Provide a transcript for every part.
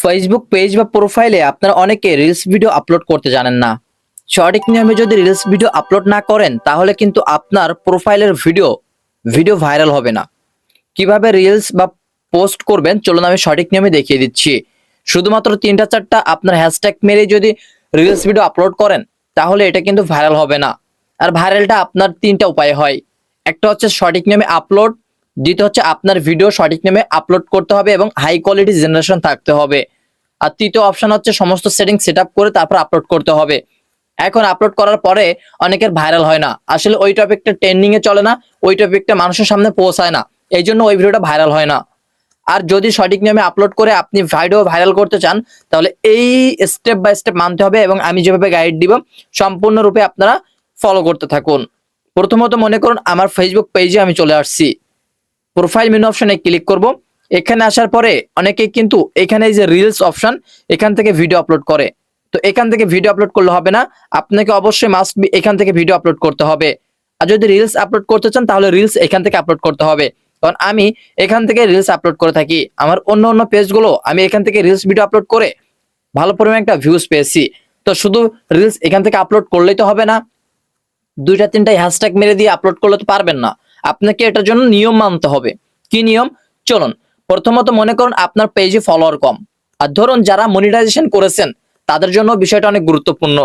Facebook page বা প্রোফাইলে আপনারা অনেকে রিলস ভিডিও আপলোড করতে জানেন না। সঠিক নিয়মে যদি রিলস ভিডিও আপলোড না করেন, তাহলে কিন্তু আপনার প্রোফাইলের ভিডিও ভিডিও ভাইরাল হবে না। কীভাবে রিলস বা পোস্ট করবেন? চলুন আমি সঠিক নিয়মে দেখিয়ে দিচ্ছি। শুধুমাত্র তিনটা চারটা আপনার হ্যাশট্যাগ মেরে যদি রিলস ভিডিও আপলোড করেন, তাহলে এটা কিন্তু ভাইরাল হবে না। আর ভাইরালটা আপনার তিনটা উপায় হয়। একটা হচ্ছে সঠিক নিয়মে আপলোড দ্বিতীয় হচ্ছে আপনার ভিডিও সঠিক নেমে আপলোড করতে হবে এবং হাই কোয়ালিটি জেনারেশন থাকতে হবে। আর তৃতীয় অপশন হচ্ছে সমস্ত সেটিং সেট করে তারপর আপলোড করতে হবে। এখন আপলোড করার পরে অনেকের ভাইরাল হয় না। আসলে ওই টপিকটা ট্রেন্ডিং এ চলে না, ওই টপিকটা মানুষের সামনে পৌঁছায় না। এই জন্য ওই ভিডিওটা ভাইরাল হয় না। আর যদি সঠিক নিয়মে আপলোড করে আপনি ভিডিও ভাইরাল করতে চান, তাহলে এই স্টেপ বাই স্টেপ মানতে হবে এবং আমি যেভাবে গাইড দিব, সম্পূর্ণরূপে আপনারা ফলো করতে থাকুন। প্রথমত মনে করুন, আমার ফেসবুক পেজে আমি চলে আসছি। প্রোফাইল মেনু অপশনে ক্লিক করব। এখানে আসার পরে অনেকে কিন্তু এখানে যে রিলস অপশন এখান থেকে ভিডিও আপলোড করে। তো এখান থেকে ভিডিও আপলোড করলে হবে না, আপনাকে অবশ্যই মাস্ট বি এখান থেকে ভিডিও আপলোড করতে হবে। আর যদি রিলস আপলোড করতে চান, তাহলে রিলস এখান থেকে আপলোড করতে হবে। কারণ আমি এখান থেকে রিলস আপলোড করে থাকি। আমার অন্য অন্য পেজগুলো আমি এখান থেকে রিলস ভিডিও আপলোড করে ভালো পরিমাণে একটা ভিউজ পেয়েছি। তো শুধু রিলস এখান থেকে আপলোড করলেই তো হবে না। দুইটা তিনটা হ্যাশট্যাগ মেরে দিয়ে আপলোড করলে তো পারবেন না। আপনাকে এটার জন্য নিয়ম মানতে হবে। কি নিয়ম? চলুন, প্রথমত মনে করুন আপনার পেজে ফলোয়ার কম। আর ধরুন যারা মনিটাইজেশন করেছেন, তাদের জন্য বিষয়টা অনেক গুরুত্বপূর্ণ।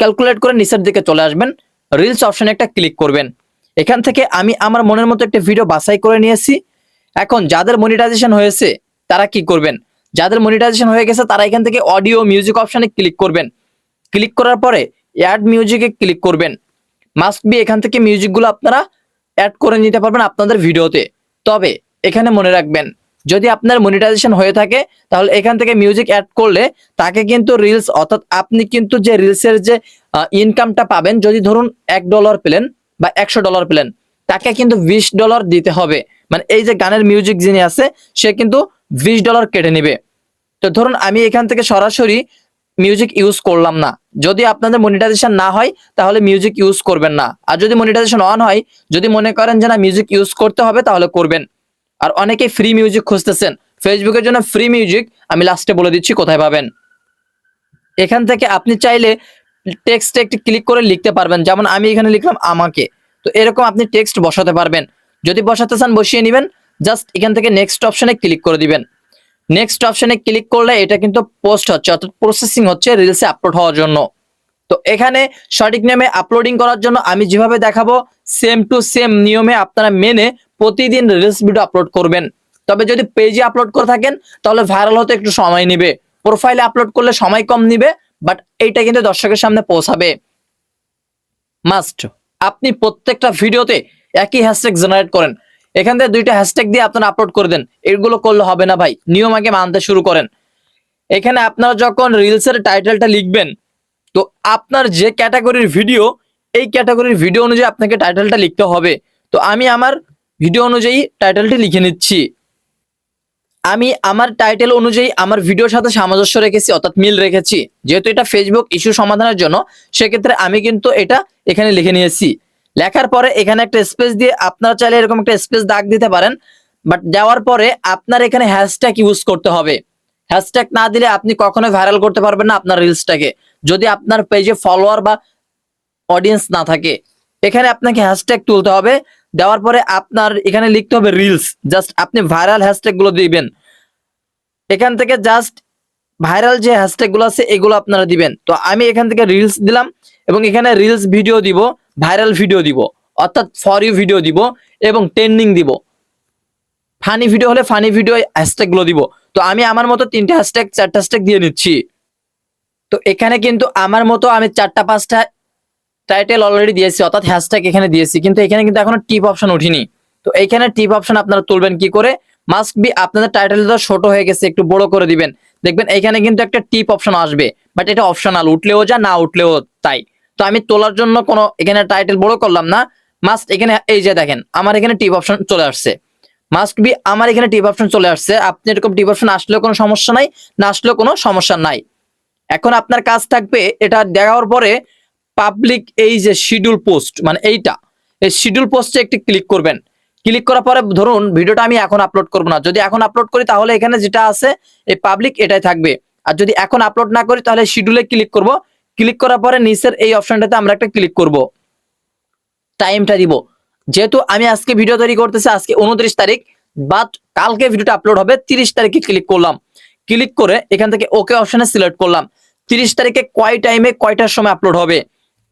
ক্যালকুলেট করে নিচের দিকে চলে আসবেন রিলস অপশনে একটা ক্লিক করবেন। এখান থেকে আমি আমার মনের মতো একটা ভিডিও বাছাই করে নিয়েছি। এখন যাদের মনিটাইজেশন হয়েছে, তারা কি করবেন? যাদের মনিটাইজেশন হয়ে গেছে, তারা এখান থেকে অডিও মিউজিক অপশনে ক্লিক করবেন। ক্লিক করার পরে অ্যাড মিউজিকে ক্লিক করবেন। মাস্ট বি এখান থেকে মিউজিকগুলো আপনারা অ্যাড করে নিতে পারবেন আপনাদের ভিডিওতে। তবে এখানে মনে রাখবেন, যদি আপনার মনিটাইজেশন হয়ে থাকে, তাহলে এখান থেকে মিউজিক অ্যাড করলে তাকে কিন্তু রিলস অর্থাৎ আপনি কিন্তু যে রিলসের যে ইনকামটা পাবেন, যদি ধরুন এক ডলার পেলেন বা একশো ডলার পেলেন, তাকে কিন্তু বিশ ডলার দিতে হবে। মানে এই যে গানের মিউজিক যিনি আছে, সে কিন্তু বিশ ডলার কেটে নেবে। তো ধরুন আমি এখান থেকে সরাসরি মিউজিক ইউজ করলাম না। যদি আপনাদের মনিটাইজেশন না হয়, তাহলে মিউজিক ইউজ করবেন না। আর যদি মনিটাইজেশন অন হয়, যদি মনে করেন যে না মিউজিক ইউজ করতে হবে, তাহলে করবেন। আর অনেকে ফ্রি মিউজিক খুঁজতেছেন। ফেসবুকের জন্য ফ্রি মিউজিক আমি লাস্টে বলে দিচ্ছি, কোথায় পাবেন? এখান থেকে আপনি চাইলে টেক্সট একটি ক্লিক করে লিখতে পারবেন। যেমন আমি এখানে লিখলাম, আমাকে। তো এরকম আপনি টেক্সট বসাতে পারবেন। যদি বসাতে চান, বসিয়ে নেবেন। জাস্ট এখান থেকে নেক্সট অপশনে ক্লিক করে দিবেন। নেক্সট অপশনে ক্লিক করলে এটা কিন্তু পোস্ট হচ্ছে, অর্থাৎ প্রসেসিং হচ্ছে রিলসে আপলোড হওয়ার জন্য। তো এখানে সঠিক নিয়মে আপলোডিং করার জন্য আমি যেভাবে দেখাবো সেম টু সেম নিয়মে আপনারা মেনে প্রতিদিন রিলস ভিডিও আপলোড করবেন। তবে যদি পেজে আপলোড করে থাকেন, তাহলে ভাইরাল হতে একটু সময় নেবে। প্রোফাইলে আপলোড করলে সময় কম নিবে বাট এইটা কিন্তু দর্শকের সামনে পৌঁছাবে। মাস্ট আপনি প্রত্যেকটা ভিডিওতে একই হ্যাশট্যাগ জেনারেট করেন। এখান থেকে দুইটা হ্যাশট্যাগ দিয়ে আপনারা আপলোড করে দেন। এগুলো করলে হবে না ভাই। নিয়ম আগে মানতে শুরু করেন। এখানে আপনারা যখন রিলসের টাইটেলটা লিখবেন, তো আপনার যে ক্যাটাগরির ভিডিও এই ক্যাটাগরির ভিডিও অনুযায়ী আপনাকে টাইটেলটা লিখতে হবে। তো আমি আমার ভিডিও অনুযায়ী টাইটেলটি লিখে নিচ্ছি। আমি আমার টাইটেল অনুযায়ী আমার ভিডিওর সাথে সামঞ্জস্য রেখেছি, অর্থাৎ মিল রেখেছি। যেহেতু এটা ফেসবুক ইস্যু সমাধানের জন্য, সেক্ষেত্রে আমি কিন্তু এটা এখানে লিখে নিয়েছি। লেখার পরে এখানে একটা স্পেস দিয়ে আপনারা চাইলে এরকম একটা স্পেস দাগ দিতে পারেন বাট দেওয়ার পরে আপনার এখানে হ্যাশট্যাগ ইউজ করতে হবে। হ্যাশট্যাগ না দিলে আপনি কখনোই ভাইরাল করতে পারবেন না আপনার রিলসটাকে যদি আপনার পেজে ফলোয়ার বা অডিয়েন্স না থাকে, এখানে আপনাকে হ্যাশট্যাগ তুলতে হবে। দেওয়ার পরে আপনার এখানে লিখতে হবে রিলস জাস্ট আপনি ভাইরাল হ্যাশট্যাগগুলো দিবেন। এখান থেকে জাস্ট ভাইরাল যে হ্যাশট্যাগগুলো আছে, এগুলো আপনারা দিবেন। তো আমি এখান থেকে রিলস দিলাম এবং এখানে রিলস ভিডিও দিব। ভাইরাল ভিডিও দিব, অর্থাৎ ফর ইউ ভিডিও দিব এবং ট্রেন্ডিং দিব। ফানি ভিডিও হলে ফানি ভিডিও হ্যাশট্যাগগুলো দিব। তো আমি আমার মতো তিনটে হ্যাশট্যাগ চারটা হ্যাশট্যাগ দিয়ে নিচ্ছি। তো এখানে কিন্তু আমার মতো আমি চারটা, পাঁচটা টাইটেল অলরেডি দিয়েছি, অর্থাৎ হ্যাশট্যাগ এখানে দিয়েছি। কিন্তু এখানে কিন্তু এখনও টিপ অপশন উঠিনি তো এইখানে টিপ অপশন আপনারা তুলবেন কি করে? মাস্ট বি আপনাদের টাইটেল তো ছোট হয়ে গেছে, একটু বড় করে দিবেন। দেখবেন এখানে কিন্তু একটা টিপ অপশন আসবে বাট এটা অপশনাল উঠলেও যা, না উঠলেও তাই। তো আমি তোলার জন্য কোনো এখানে টাইটেল বড় করলাম না। মাস্ট এখানে এই যে দেখেন, আমার এখানে টিপ অপশন চলে আসছে। মাস্ট বি আমার এখানে টিপ অপশন চলে আসছে। আপনি এরকম টিপ অপশন আসলেও কোনো সমস্যা নাই, না আসলেও কোনো সমস্যা নাই। এখন আপনার কাজ থাকবে এটা দেখার পরে পাবলিক এই যে শিডিউল পোস্ট মানে এইটা, এই শিডিউল পোস্টে একটি ক্লিক করবেন। ক্লিক করার পরে ধরুন ভিডিওটা আমি এখন আপলোড করব না। যদি এখন আপলোড করি তাহলে এখানে যেটা আছে, এই পাবলিক এটাই থাকবে। আর যদি এখন আপলোড না করি তাহলে শিডিউলে ক্লিক করব। ক্লিক করার পরে নিচের এই অপশনটাতে আমরা একটা ক্লিক করব। টাইমটা দিব। যেহেতু আমি আজকে ভিডিও তৈরি করতেছি, আজকে উনত্রিশ তারিখ বাট কালকে ভিডিওটা আপলোড হবে, তিরিশ তারিখে ক্লিক করলাম। ক্লিক করে এখান থেকে ওকে অপশনে সিলেক্ট করলাম। তিরিশ তারিখে কয় টাইমে কয়টার সময় আপলোড হবে?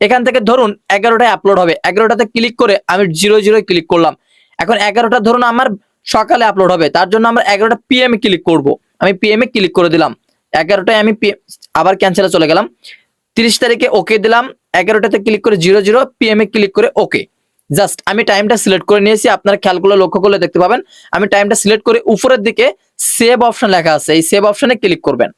এখান থেকে ধরুন এগারোটায় আপলোড হবে। এগারোটাতে ক্লিক করে আমি জিরো জিরো ক্লিক করলাম। এখন এগারোটা ধরুন আমার সকালে আপলোড হবে। তার জন্য আমরা এগারোটা পিএম এ ক্লিক করব। আমি পিএম এ ক্লিক করে দিলাম। এগারোটায় আমি আবার ক্যান্সেলে চলে গেলাম। তিরিশ তারিখে ওকে দিলাম, এগারোটাতে ক্লিক করে জিরো জিরো পিএম এ ক্লিক করে ওকে জাস্ট আমি টাইমটা সিলেক্ট করে নিয়েছি, আপনারা খেয়ালগুলো লক্ষ্য করলে দেখতে পাবেন। আমি টাইমটা সিলেক্ট করে উপরের দিকে সেভ অপশন লেখা আছে, এই সেভ অপশনে ক্লিক করবেন।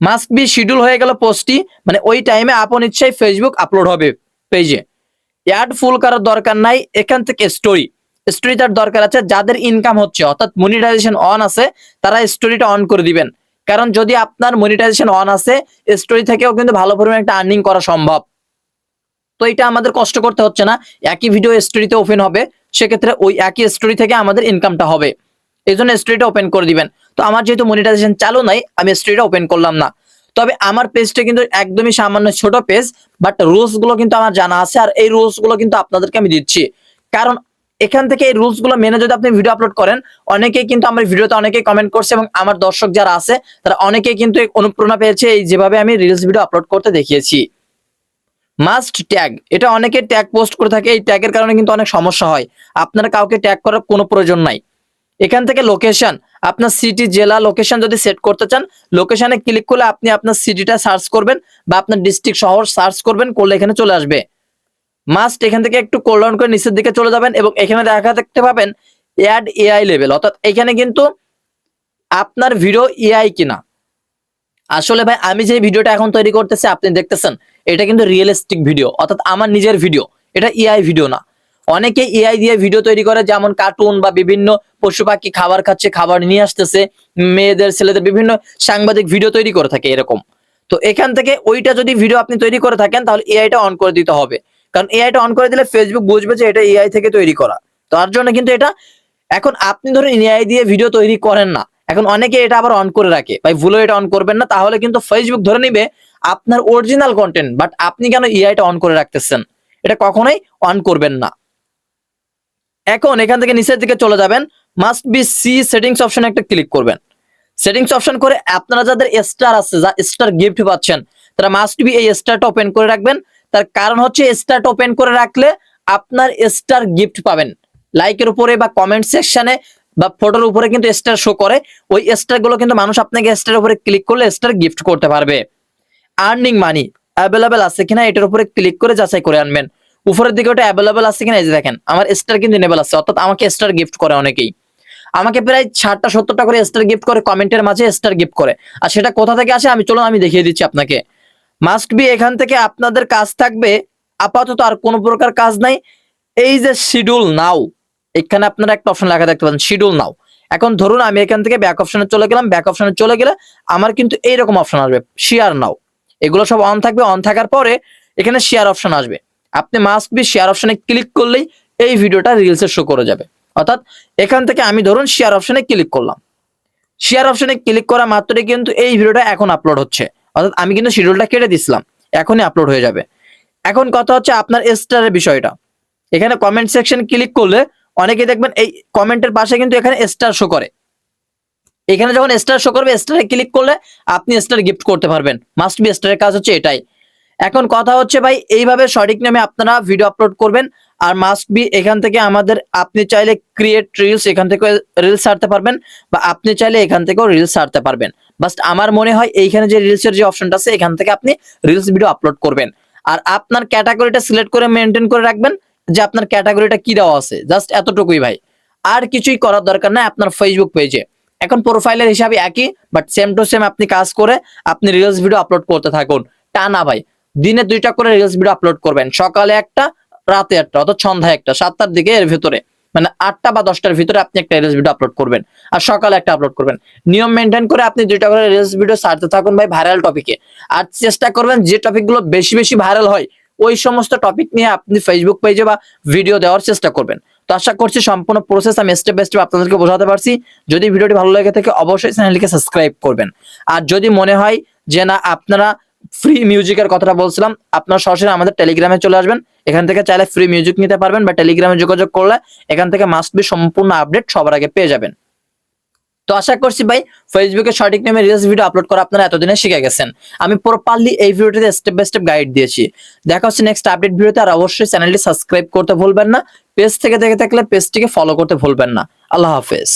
মাস্ট বি শিডিউল হয়ে গেল পোস্টটি মানে ওই টাইমে আপন ইচ্ছায় ফেসবুক আপলোড হবে পেজে অ্যাড ফুল করার দরকার নাই, এখান থেকে স্টোরি স্টোরি তার দরকার আছে, যাদের ইনকাম হচ্ছে, অর্থাৎ মনিটাইজেশন অন আছে, তারা স্টোরিটা অন করে দিবেন। কারণ যদি আপনার মনিটাইজেশন অন আছে স্টোরি থেকেও কিন্তু ভালো পরিমাণে একটা আর্নিং করা সম্ভব। তো এটা আমাদের কষ্ট করতে হচ্ছে না, একই ভিডিও স্টোরিতে ওপেন হবে, সেক্ষেত্রে ওই একই স্টোরি থেকে আমাদের ইনকামটা হবে। এই জন্য স্টোরিটা ওপেন করে দিবেন। তো আমার যেহেতু মনিটাইজেশন চালু নাই, আমি স্টোরিটা ওপেন করলাম না। তবে আমার পেজটা কিন্তু একদমই সামান্য ছোট পেজ বাট রুলসগুলো কিন্তু আমার জানা আছে, আর এই রুলসগুলো কিন্তু আপনাদেরকে আমি দিচ্ছি। কারণ এখান থেকে এই রুলসগুলো মেনে যদি আপনি ভিডিও আপলোড করেন, অনেকেই কিন্তু আমার ভিডিওতে অনেকেই কমেন্ট করছে এবং আমার দর্শক যারা আছে, তারা অনেকেই কিন্তু অনুপ্রেরণা পেয়েছে এই যেভাবে আমি রিলস ভিডিও আপলোড করতে দেখিয়েছি। মাস্ট ট্যাগ এটা অনেকে ট্যাগ পোস্ট করে থাকে, এই ট্যাগের কারণে কিন্তু অনেক সমস্যা হয়। আপনার কাউকে ট্যাগ করার কোনো প্রয়োজন নাই। এখান থেকে লোকেশন আপনার সিটি জেলা লোকেশন যদি সেট করতে চান লোকেশনে ক্লিক করলে আপনি আপনার সিটিটা সার্চ করবেন বা আপনার ডিস্ট্রিক্ট শহর সার্চ করবেন, করলে এখানে চলে আসবে। মাস্ট এখান থেকে একটু কোল ডাউন করে নিচের দিকে চলে যাবেন এবং এখানে দেখা দেখতে পাবেন অ্যাড এআই লেভেল অর্থাৎ এখানে কিন্তু আপনার ভিডিও এআই কিনা। আসলে ভাই, আমি যে ভিডিওটা এখন তৈরি করতেছি, আপনি দেখতেছেন, এটা কিন্তু রিয়েলিস্টিক ভিডিও অর্থাৎ আমার নিজের ভিডিও এটা এআই ভিডিও না। অনেকে এআই দিয়ে ভিডিও তৈরি করে, যেমন কার্টুন বা বিভিন্ন পশু পাখি খাবার খাচ্ছে, খাবার নিয়ে আসতেছে, মেয়েদের, ছেলেদের বিভিন্ন সাংবাদিক ভিডিও তৈরি করে থাকে এরকম। তো এখান থেকে ওইটা যদি ভিডিও আপনি তৈরি করে থাকেন, তাহলে এআইটা অন করে দিতে হবে। কারণ এআইটা অন করে দিলে ফেসবুক বুঝবে যে এটা এআই থেকে তৈরি করা। তার জন্য কিন্তু এটা, এখন আপনি ধরুন এআই দিয়ে ভিডিও তৈরি করেন না, এখন অনেকে এটা আবার অন করে রাখে। ভাই ভুলো এটা অন করবেন না, তাহলে কিন্তু ফেসবুক ধরে নিবে আপনার অরিজিনাল কন্টেন্ট বাট আপনি কেন এআইটা অন করে রাখতেছেন? এটা কখনোই অন করবেন না। এখন এখান থেকে নিচের দিকে চলে যাবেন মাস্ট বি সি সেটিংস অপশনে একটা ক্লিক করবেন। সেটিংস অপশন করে আপনারা যাদের স্টার আছে, যা স্টার গিফট পাচ্ছেন, তারা মাস্ট বি এই স্টারটা ওপেন করে রাখবেন। তার কারণ হচ্ছে স্টারটা ওপেন করে রাখলে আপনার স্টার গিফট পাবেন। লাইকের উপরে বা কমেন্ট সেকশনে বা ফটোর উপরে কিন্তু স্টার শো করে। ওই স্টারগুলো কিন্তু মানুষ আপনাকে স্টার উপরে ক্লিক করলে স্টার গিফট করতে পারবে। আর্নিং মানি অ্যাভেলেবেল আছে কিনা এটার উপরে ক্লিক করে যাচাই করে আনবেন। উপরের দিকে ওটা অ্যাভেলেবেল আছে কিনা এই যে দেখেন, আমার স্টার কিন্তু এনেবেল আছে, অর্থাৎ আমাকে স্টার গিফট করে অনেকেই। আমাকে প্রায় ষাটটা সত্তরটা করে স্টার গিফট করে কমেন্টের মাঝে স্টার গিফট করে। আর সেটা কোথা থেকে আসে আমি, চলুন আমি দেখিয়ে দিচ্ছি আপনাকে। মাস্ট বি এখান থেকে আপনাদের কাজ থাকবে। আপাতত আর কোনো প্রকার কাজ নাই। এই যে শিডিউল নাও এখানে আপনারা একটা অপশন লেখা দেখতে পাচ্ছেন শিডিউল নাও এখন ধরুন আমি এখান থেকে ব্যাক অপশনে চলে গেলাম ব্যাক অপশনে চলে গেলে আমার কিন্তু এইরকম অপশন আসবে শেয়ার নাও এগুলো সব অন থাকবে অন থাকার পরে এখানে শেয়ার অপশন আসবে। আপনি মাস্ট বি শেয়ার অপশনে ক্লিক করলেই এই ভিডিওটা রিলসে শো করে যাবে। অর্থাৎ এখান থেকে আমি ধরুন শেয়ার অপশনে ক্লিক করলাম। শেয়ার অপশনে ক্লিক করা মাত্রই কিন্তু এই ভিডিওটা এখন আপলোড হচ্ছে। অর্থাৎ আমি কিন্তু শিডিউলটা কেটে দিছিলাম, এখনই আপলোড হয়ে যাবে। এখন কথা হচ্ছে আপনার স্টারের বিষয়টা। এখানে কমেন্ট সেকশন ক্লিক করলে অনেকে দেখবেন এই কমেন্টের পাশে কিন্তু এখানে স্টার শো করে। এখানে যখন স্টার শো করবে স্টারে ক্লিক করলে আপনি স্টার গিফট করতে পারবেন। মাস্ট বি স্টারের কাজ হচ্ছে এটাই। এখন কথা হচ্ছে ভাই, এইভাবে সঠিক নামে আপনারা ভিডিও আপলোড করবেন, আর মাস্ট বি এখান থেকে আমাদের, আপনি চাইলে ক্রিয়েট রিলস এখান থেকে রিলস ছাড়তে পারবেন, বা আপনি চাইলে এখান থেকেও রিলস ছাড়তে পারবেন। বাস আমার মনে হয় এইখানে যে রিলসের যে অপশনটা আছে, এখান থেকে আপনি রিলস ভিডিও আপলোড করবেন। আর আপনার ক্যাটাগরিটা সিলেক্ট করে মেনটেন করে রাখবেন যে আপনার ক্যাটাগরিটা কি দেওয়া আছে। জাস্ট এতটুকুই ভাই। আর কিছুই করার দরকার নাই আপনার ফেসবুক পেজে এখন প্রোফাইলের হিসাবে একই বাট সেম টু সেম আপনি কাজ করে আপনি রিলস ভিডিও আপলোড করতে থাকুন। টানা ভাই। দিনে দুইটা করে রিলস ভিডিও আপলোড করবেন। সকালে একটা, রাতে একটা, অর্থাৎ সন্ধ্যায় একটা, সাতটার দিকে এর ভিতরে। মানে আটটা বা দশটার ভিতরে আপনি একটা রিলস ভিডিও আপলোড করবেন। আর সকালে একটা আপলোড করবেন। নিয়ম মেনটেন করে আপনি দুইটা করে রিলস ভিডিও সারতে থাকুন ভাই ভাইরাল টপিকে আর চেষ্টা করবেন যে টপিকগুলো বেশি বেশি ভাইরাল হয়, ওই সমস্ত টপিক নিয়ে আপনি ফেসবুক পেজে বা ভিডিও দেওয়ার চেষ্টা করবেন। তো আশা করছি সম্পূর্ণ প্রসেস আমি স্টেপ বাই স্টেপ আপনাদেরকে বোঝাতে পারছি। যদি ভিডিওটি ভালো লেগে থাকে অবশ্যই চ্যানেলটিকে সাবস্ক্রাইব করবেন। আর যদি মনে হয় যে না, আপনারা ফ্রি মিউজিকের কথাটা বলছিলাম। আপনার সরাসরি আমাদের টেলিগ্রামে চলে আসবেন। এখান থেকে চাইলে ফ্রি মিউজিক নিতে পারবেন বা টেলিগ্রামে যোগাযোগ করলে এখান থেকে মাস্ট বি সম্পূর্ণ আপডেট সবার আগে পেয়ে যাবেন। তো আশা করছি ভাই ফেসবুকে সঠিক নামে রিলস ভিডিও আপলোড করা আপনারা এতদিনে শিখে গেছেন। আমি প্রপারলি এই ভিডিওটিতে স্টেপ বাই স্টেপ গাইড দিয়েছি। দেখা হচ্ছে নেক্সট আপডেট ভিডিওতে আর অবশ্যই চ্যানেলটি সাবস্ক্রাইব করতে ভুলবেন না। পেজ থেকে দেখে থাকলে পেজটিকে ফলো করতে ভুলবেন না। আল্লাহ হাফেজ।